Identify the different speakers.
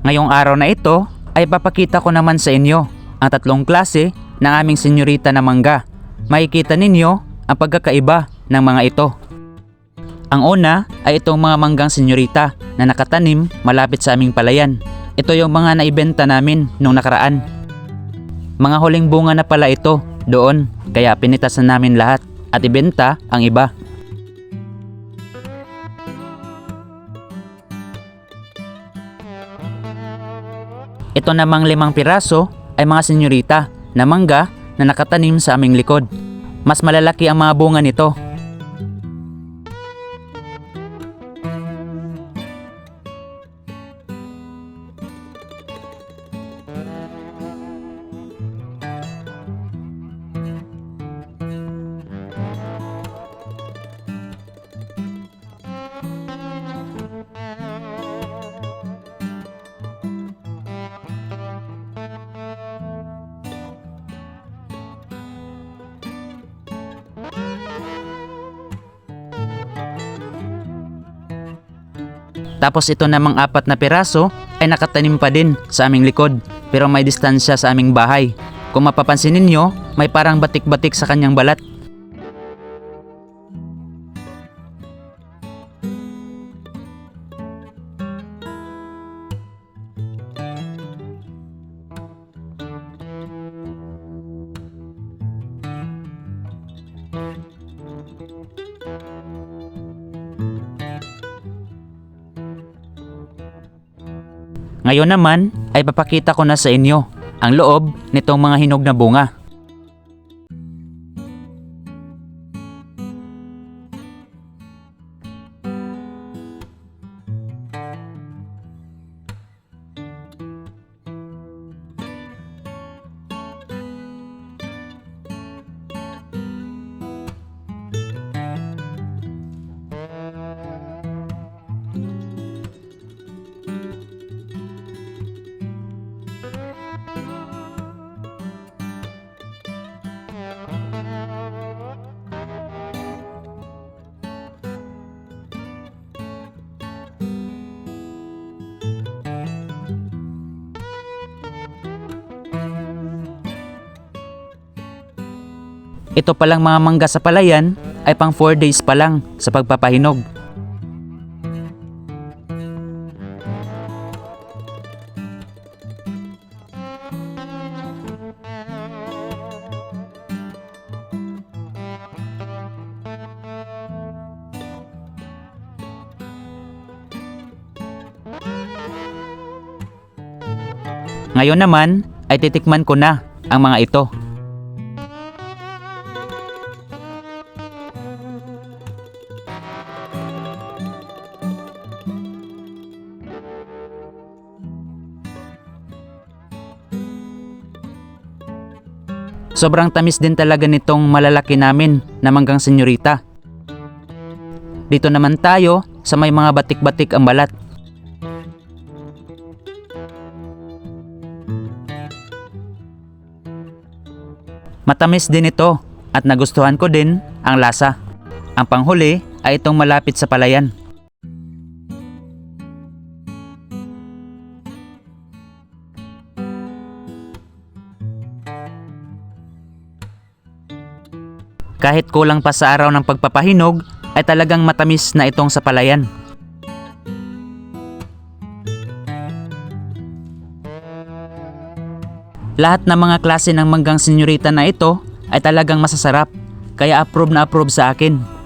Speaker 1: Ngayong araw na ito ay papakita ko naman sa inyo ang tatlong klase ng aming senyorita na mangga. Makikita ninyo ang pagkakaiba ng mga ito. Ang una ay itong mga manggang senyorita na nakatanim malapit sa aming palayan. Ito yung mga naibenta namin nung nakaraan. Mga huling bunga na pala ito doon kaya pinitasan namin lahat at ibenta ang iba. Ito namang limang piraso ay mga senyorita na mangga na nakatanim sa aming likod. Mas malalaki ang mga bunga nito. Tapos ito namang apat na piraso ay nakatanim pa din sa aming likod pero may distansya sa aming bahay. Kung mapapansin ninyo, may parang batik-batik sa kanyang balat. Ngayon naman ay papakita ko na sa inyo ang loob nitong mga hinog na bunga. Ito palang mga mangga sa palayan ay pang 4 days pa lang sa pagpapahinog. Ngayon naman ay titikman ko na ang mga ito. Sobrang tamis din talaga nitong malalaki namin na manggang senyorita. Dito naman tayo sa may mga batik-batik ang balat. Matamis din ito at nagustuhan ko din ang lasa. Ang panghuli ay itong malapit sa palayan. Kahit kulang pa sa araw ng pagpapahinog, ay talagang matamis na itong sa palayan. Lahat ng mga klase ng manggang senyorita na ito ay talagang masasarap, kaya approve na approve sa akin.